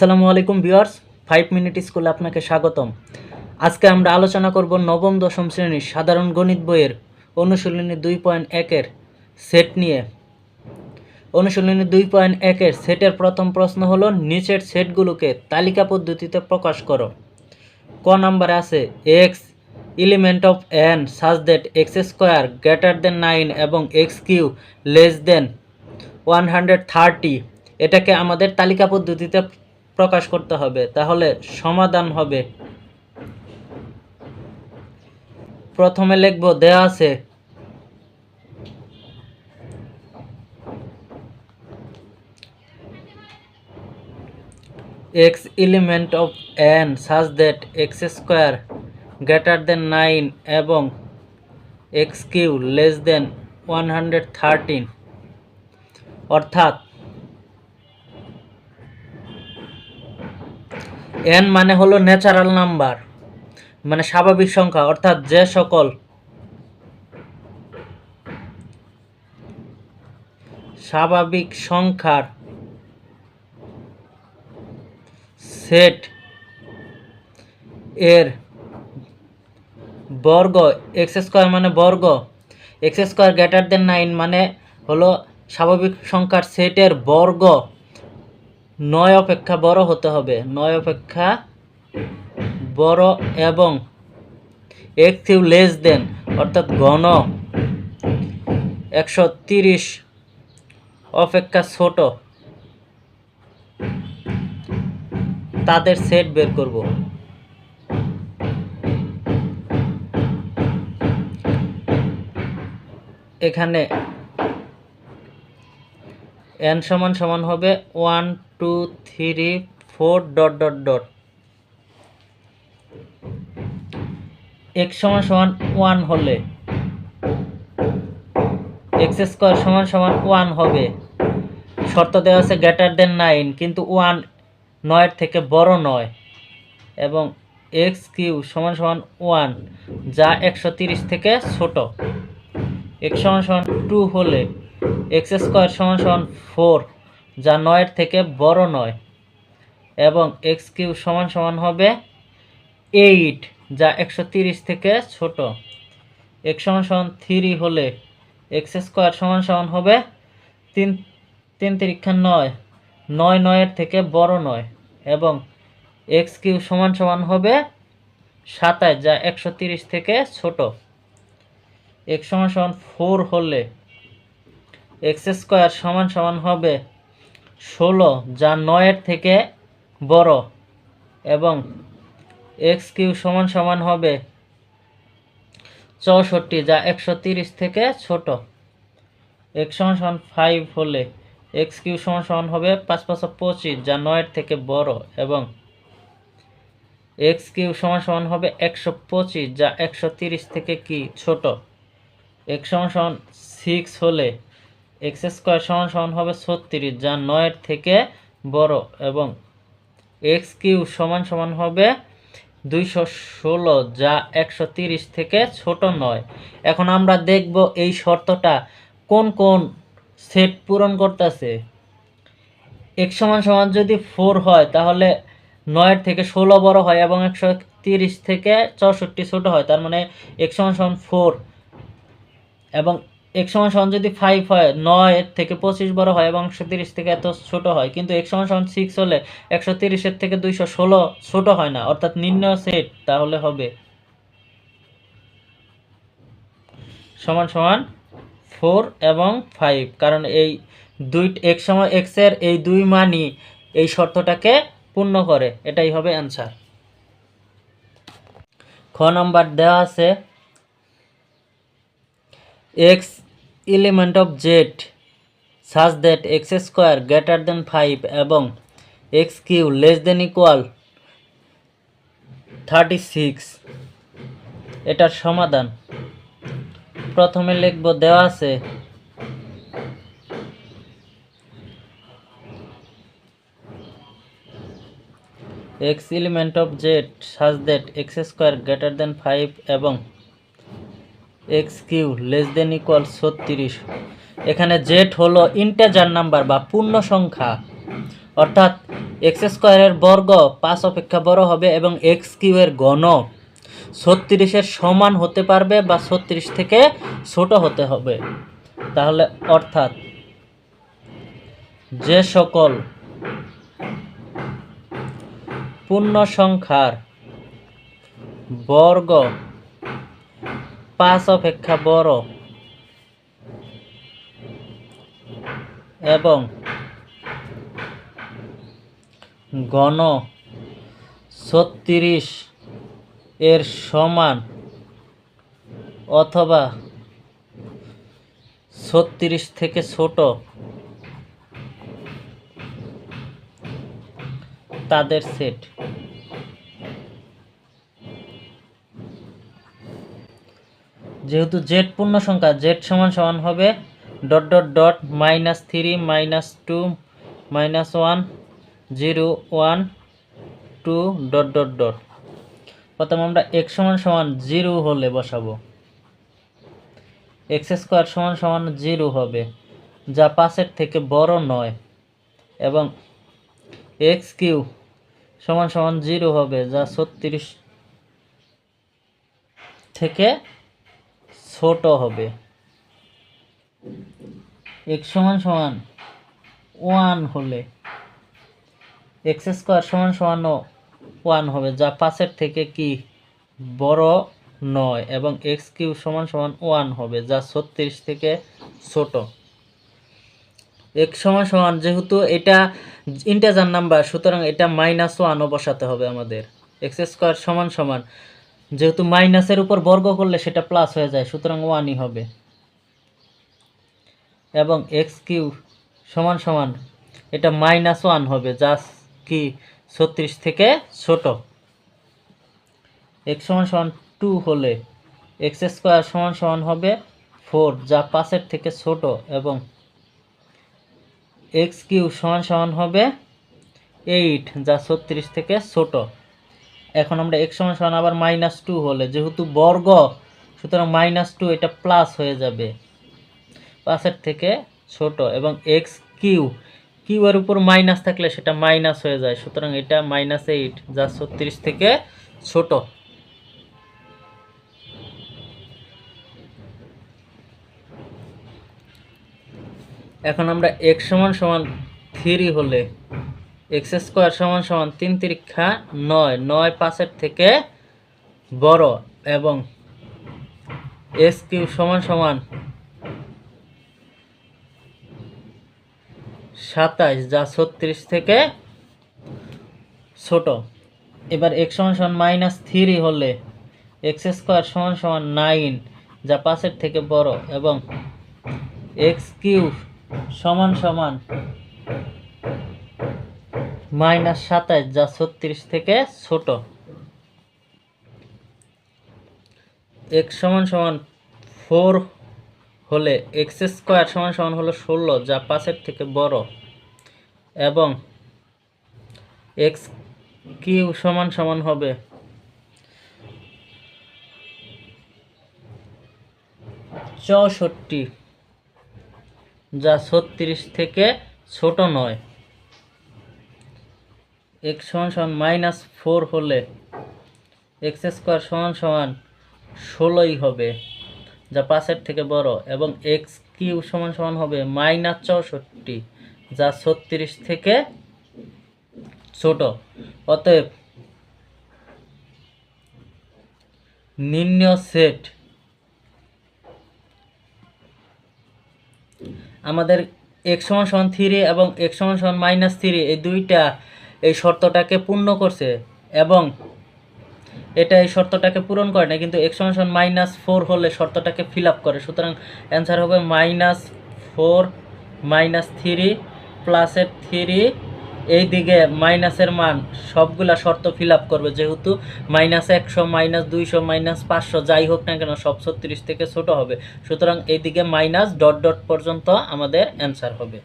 আসসালামু আলাইকুম viewers, five minute স্কুলে আপনাকে স্বাগতম। আজকে আমরা আলোচনা করব নবম, দশম শ্রেণির সাধারণ গণিত বইয়ের অনুশীলনী দুই পয়েন্ট একের সেট নিয়ে। অনুশীলনী দুই পয়েন্ট একের সেটের প্রথম প্রশ্ন হলো, নিচের সেটগুলোকে তালিকা পদ্ধতিতে প্রকাশ করো। ক নাম্বারে আছে x element of N such that x square greater than nine এবং x cube less than one hundred thirty এটাকে আমাদের তালিকা পদ্ধতিতে প্রকাশ করতে হবে তাহলে সমাধান হবে প্রথমে লিখব দেয়া আছে x element of n such that x square greater than 9 এবং x cube less than 113 অর্থাৎ n মানে হলো ন্যাচারাল নাম্বার মানে স্বাভাবিক সংখ্যা, অর্থাৎ যে সকল স্বাভাবিক সংখ্যার সেট এর বর্গ এক্স স্কোয়ার মানে বর্গ x square greater than nine মানে হলো স্বাভাবিক সংখ্যার সেটের বর্গ নয় অপেক্ষা বড় হতে হবে। নয় অপেক্ষা বড় এবং কিউ লেস দেন অর্থাৎ ঘন। একশো তিরিশ অপেক্ষা ছোট। তাদের সেট বের করব। এখানে এন সমান সমান হবে one two three four dot dot dot x সমান সমান ওয়ান হলে এক্স স্কোয়ার সমান সমান ওয়ান হবে। শর্ত দেওয়া আছে গ্রেটার দেন নাইন কিন্তু ওয়ান নয়ের থেকে বড় নয় এবং এক্স কিউ সমান সমান ওয়ান যা একশো তিরিশ থেকে ছোট। এক্স সমান সমান টু হলে এক্স স্কোয়ার সমান সমান ফোর, যা নয়ের থেকে বড় নয়, এবং এক্স কিউ সমান সমান হবে এইট, যা একশো তিরিশ থেকে ছোট। এক্স সমান সমান থ্রি হলে এক্স স্কোয়ার সমান সমান হবে তিন তিন তিরিক্ষা নয় নয় নয়ের থেকে বড় নয়, এবং এক্স কিউ সমান সমান হবে সাতাশ, যা একশো তিরিশ থেকে ছোট। এক্স সমান সমান ফোর হলে এক্স স্কোয়ার সমান সমান হবে ষোলো, যা নয়ের থেকে বড়, এবং এক্স কিউ সমান সমান হবে চৌষট্টি, যা একশো তিরিশ থেকে ছোট। এক্স সমান সমান ফাইভ হলে এক্স কিউ সমান সমান হবে পাঁচ পাঁচ পঁচিশ, যা নয়ের থেকে বড়, এবং এক্স কিউ সমান সমান হবে একশো পঁচিশ, যা একশো তিরিশ থেকে কি ছোট। এক্স সমান সমান সিক্স হলে এক্স স্কোয়ার সমান সমান হবে ছত্রিশ, যা নয়ের থেকে বড়, এবং এক্স কিউ সমান সমান হবে দুইশো ষোলো, যা একশো তিরিশ থেকে ছোট নয়। এখন আমরা দেখব এই শর্তটা কোন কোন সেট পূরণ করতেছে। এক সমান সমান যদি ফোর হয়, তাহলে নয়ের থেকে ষোলো বড় হয় এবং একশো তিরিশ থেকে চৌষট্টি ছোট হয়। তার মানে এক সমান সমান ফোর এবং এক সমান সমান যদি ফাইভ হয় নয়ের থেকে পঁচিশ বড় হয় এবং একশো তিরিশ থেকে এত ছোট হয়, কিন্তু এক সমান সমান সিক্স হলে একশো তিরিশের থেকে দুইশো ষোলো ছোট হয় না, অর্থাৎ নিম্ন সেট তাহলে হবে সমান সমান ফোর এবং ফাইভ কারণ এই দুই, এক সময় এক্সের এই দুই মানই এই শর্তটাকে পূর্ণ করে, এটাই হবে অ্যান্সার খ নাম্বার দেওয়া আছে x element of Z such that x square greater than five এবং x cube less than equal thirty six এটার সমাধান। প্রথমে লিখব দেওয়া আছে x element of Z such that x square greater than five এবং x cube less than equal ছত্রিশ। এখানে জেড হলো ইন্টেজার নাম্বার বা পূর্ণ সংখ্যা। অর্থাৎ এক্স স্কোয়ারের বর্গ পাঁচ অপেক্ষা বড় হবে এবং এক্স কিউয়ের ঘন। ছত্রিশের সমান হতে পারবে বা ছত্রিশ থেকে ছোট হতে হবে। তাহলে অর্থাৎ যে সকল পূর্ণ সংখ্যার বর্গ পাঁচ অপেক্ষা বড়। এবং ঘন ছত্রিশ এর সমান অথবা ছত্রিশ থেকে ছোট। তাদের সেট যেহেতু জেড পূর্ণ সংখ্যা জেড সমান সমান হবে dot dot dot minus three minus two minus one zero one two dot dot dot প্রথমে আমরা এক্স সমান সমান জিরো হলে বসাবো। এক্স স্কোয়ার সমান সমান জিরো হবে, যা পাঁচের থেকে বড় নয়, এবং এক্স কিউ সমান সমান জিরো হবে, যা ছত্রিশ থেকে ছোট হবে। এক্স সমান সমান ওয়ান হলে এক্স স্কোয়ার সমান সমান ওয়ান হবে, যা পাঁচের থেকে কি বড় নয় এবং এক্স কিউ সমান সমান ওয়ান হবে, যা ছত্রিশ থেকে ছোট। এক্স সমান সমান, যেহেতু এটা ইন্টাজার নাম্বার সুতরাং এটা মাইনাস ওয়ানও বসাতে হবে আমাদের। এক্স স্কোয়ার সমান সমান যেহেতু মাইনাসের উপর বর্গ করলে সেটা প্লাস হয়ে যায়, সুতরাং ওয়ানই হবে। এবং এক্স কিউ সমান সমান, এটা মাইনাস ওয়ান হবে যা কি, ছত্রিশ থেকে ছোট। এক্স সমান সমান টু হলে এক্স স্কোয়ার সমান সমান হবে ফোর যা পাঁচের থেকে ছোট, এবং এক্স কিউ সমান সমান হবে এইট যা ছত্রিশ থেকে ছোট। এখন আমরা এক সমান সমান আবার মাইনাস টু হলে, যেহেতু বর্গ, সুতরাং মাইনাস টু এটা প্লাস হয়ে যাবে। পাঁচের থেকে ছোট এবং এক্স কিউ কিউ এর উপর মাইনাস থাকলে সেটা মাইনাস হয়ে যায়, সুতরাং এটা মাইনাস এইট যা ছত্রিশ থেকে ছোট। এখন আমরা এক্স সমান সমান থ্রি হলে এক্স স্কোয়ার সমান সমান তিন তিরিক্ষা নয় নয় পাঁচের থেকে বড় এবং এস কিউ সমান সমান সাতাইশ, যা ছত্রিশ থেকে ছোট। এবার এক্স সমান সমান মাইনাস থ্রি হলে এক্স স্কোয়ার সমান সমান নাইন, যা পাঁচের থেকে বড় এবং এক্স কিউ সমান সমান মাইনাস সাতাইশ যা ছত্রিশ থেকে ছোট। এক্স সমান সমান ফোর হলে এক্স স্কোয়ার সমান সমান হলো ষোলো, যা পাঁচের থেকে বড়। এবং এক্স কিউ সমান সমান হবে চৌষট্টি, যা ছত্রিশ থেকে ছোট নয়। এক্স সমান সমান মাইনাস ফোর হলে এক্স স্কোয়ার সমান সমান ষোলোই হবে, যা পাঁচের থেকে বড়, এবং এক্স কিউ সমান সমান হবে মাইনাস চৌষট্টি, যা ছত্রিশ থেকে ছোট। অতএব নিম্ন সেট। আমাদের এক্স সমান সমান থ্রি এবং এক্স সমান সমান মাইনাস থ্রি, এই দুইটা এই শর্তটাকে পূর্ণ করছে এবং এটা এই শর্তটাকে পূরণ করে না কিন্তু এক্স সমান সমান মাইনাস ফোর হলে শর্তটাকে ফিল আপ করে। সুতরাং অ্যান্সার হবে মাইনাস ফোর মাইনাস থ্রি প্লাসের থ্রি এই দিকে মাইনাসের মান, সবগুলা শর্ত ফিল আপ করবে। যেহেতু মাইনাস একশো মাইনাস দুইশো মাইনাস পাঁচশো, যাই হোক না কেন, সব ছত্রিশ থেকে ছোট হবে। সুতরাং এইদিকে মাইনাস ডট ডট পর্যন্ত আমাদের অ্যান্সার হবে।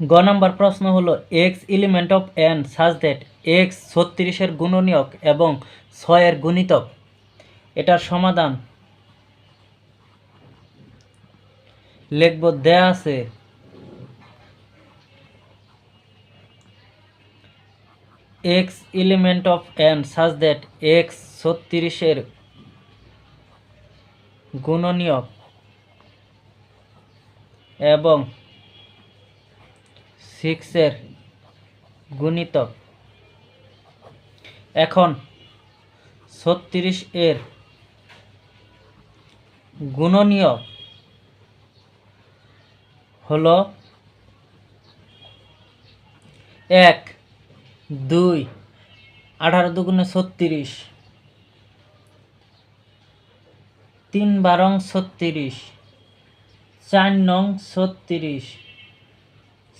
গ নাম্বার প্রশ্ন হলো x element of N such that x ছত্রিশের গুণনীয়ক এবং ছয়ের গুণিতক। এটার সমাধান লিখব, দেয়া আছে। X element of N such that x ছত্রিশের গুণনীয়ক এবং সিক্সের গুণিতক। এখন ছত্রিশ এর গুণনীয়ক হলো এক, দুই, আঠারো দুগুণে ছত্রিশ। তিন বারং ছত্রিশ, চার নং ছত্রিশ।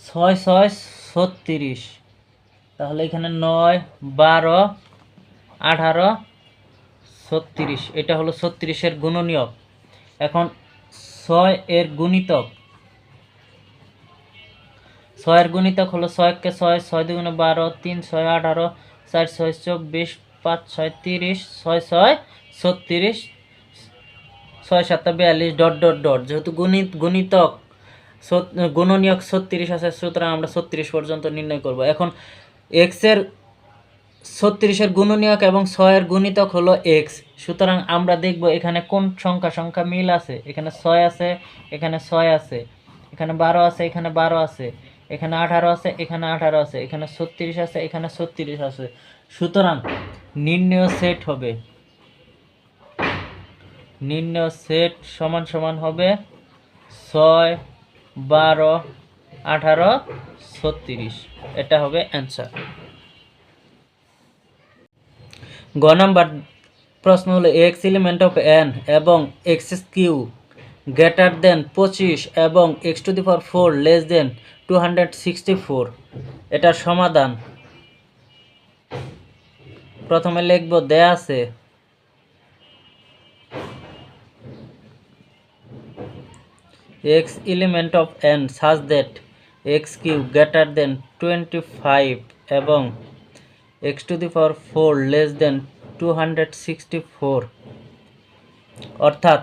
ছয় ছয় ছত্রিশ। তাহলে এখানে নয়, বারো, আঠারো, ছত্রিশ। এটা হলো ছত্রিশের গুণনীয়ক। এখন ছয় এর গুণিতক। ছয়ের গুণিতক হলো ছয়কে ছয় ছয় দুগুণে বারো, তিন, ছয়, আঠারো, চার, ছয়, চব্বিশ, পাঁচ, ছয়, তিরিশ, ছয় ছয়, ছত্রিশ, ছয়, সাতটা, বিয়াল্লিশ, ডট ডট ডট। যেহেতু গণিত গণিতক গুণনীয়ক ছত্রিশ আছে, সুতরাং আমরা ছত্রিশ পর্যন্ত নির্ণয় করব। এখন এক্সের ছত্রিশের গুণনীয়ক এবং ছয়ের গুণিতক হলো এক্স সুতরাং আমরা দেখব এখানে কোন সংখ্যা সংখ্যা মিল আছে? এখানে ছয় আছে, এখানে ছয় আছে। এখানে বারো আছে, এখানে বারো আছে। এখানে আঠারো আছে, এখানে আঠারো আছে। এখানে ছত্রিশ আছে, এখানে ছত্রিশ আছে। সুতরাং, নির্ণয় সেট হবে। নির্ণয় সেট সমান সমান হবে ছয় বারো, আঠারো, ছত্রিশ। এটা হবে অ্যান্সার গ নাম্বার প্রশ্ন হলো এক্স এলিমেন্ট অফ এন এবং এক্স কিউ গ্রেটার দেন পঁচিশ এবং x to the power four less than two hundred sixty four এটার সমাধান। প্রথমে লিখব, দেয়া আছে x element of n such that x cube greater than 25 এবং x to the power 4 less than 264 অর্থাৎ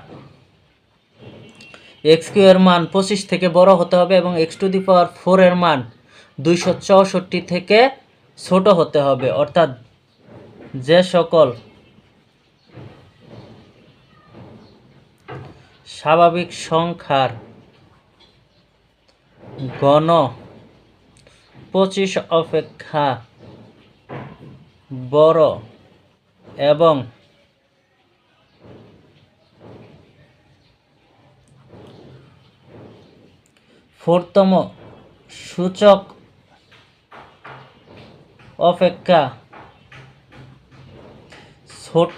এক্স কিউ এর মান পঁচিশ থেকে বড় হতে হবে এবং x to the power four এর মান দুইশো চৌষট্টি থেকে ছোট হতে হবে। অর্থাৎ যে সকল স্বাভাবিক সংখ্যার গণ। পঁচিশ অপেক্ষা বড় এবং ফোরতম সূচক অপেক্ষা ছোট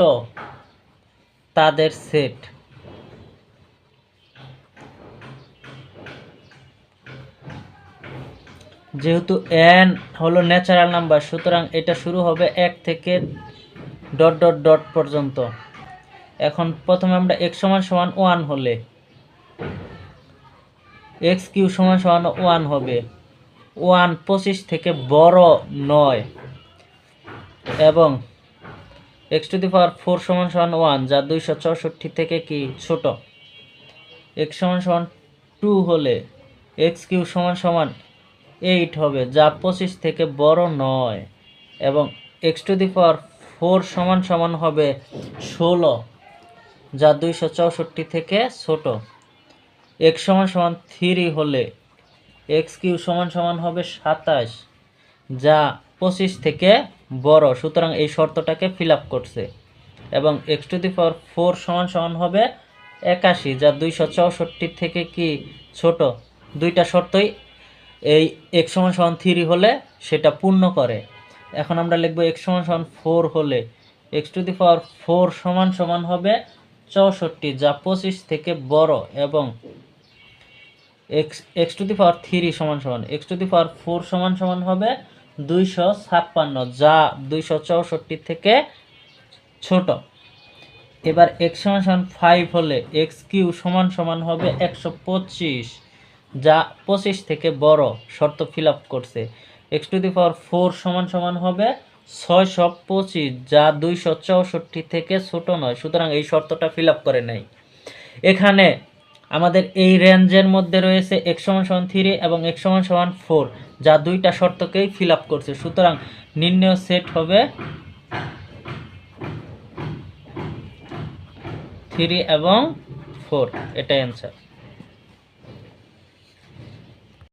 তাদের সেট। যেহেতু এন হলো ন্যাচারাল নাম্বার সুতরাং এটা শুরু হবে এক থেকে ডট ডট ডট পর্যন্ত। এখন প্রথমে আমরা এক্স সমান সমান ওয়ান হলে এক্স কিউ সমান সমান ওয়ান হবে। ওয়ান পঁচিশ থেকে বড় নয়, এবং x to the power four সমান সমান ওয়ান যা দুইশো চৌষট্টি থেকে কি ছোট। এক্স সমান সমান টু হলে এক্স কিউ সমান সমান এইট হবে, যা পঁচিশ থেকে বড় নয়। এবং x to the power four সমান সমান হবে ষোলো, যা দুইশো চৌষট্টি থেকে ছোট। এক্স সমান সমান থ্রি হলে এক্স কিউ সমান সমান হবে সাতাশ, যা পঁচিশ থেকে বড়। সুতরাং এই শর্তটাকে ফিল করছে। এবং x to the power four সমান সমান হবে একাশি, যা দুইশো চৌষট্টি থেকে কি ছোট? দুইটা শর্তই এই এক্স সমান সমান থ্রি হলে সেটা পূর্ণ করে। এখন আমরা লিখব এক্স সমান সমান ফোর হলে x to the power four সমান সমান হবে চৌষট্টি, যা পঁচিশ থেকে বড় এবং x x to the power three সমান সমান। X to the power four সমান সমান হবে দুইশো ছাপ্পান্ন, যা দুইশো চৌষট্টি থেকে ছোট। এবার এক্স সমান সমান ফাইভ হলে এক্স কিউ সমান সমান হবে একশো পঁচিশ। যা পঁচিশ থেকে বড় শর্ত ফিল করছে। X to the power four সমান সমান হবে ছয়শো পঁচিশ, যা দুইশো চৌষট্টি থেকে ছোট নয়, সুতরাং এই শর্তটা ফিল করে নাই। এখানে আমাদের এই রেঞ্জের মধ্যে রয়েছে এক সমান সমান থ্রি এবং এক সমান সমান ফোর যা দুইটা শর্তকেই ফিল করছে। সুতরাং নির্ণয় সেট হবে থ্রি এবং ফোর এটাই অ্যান্সার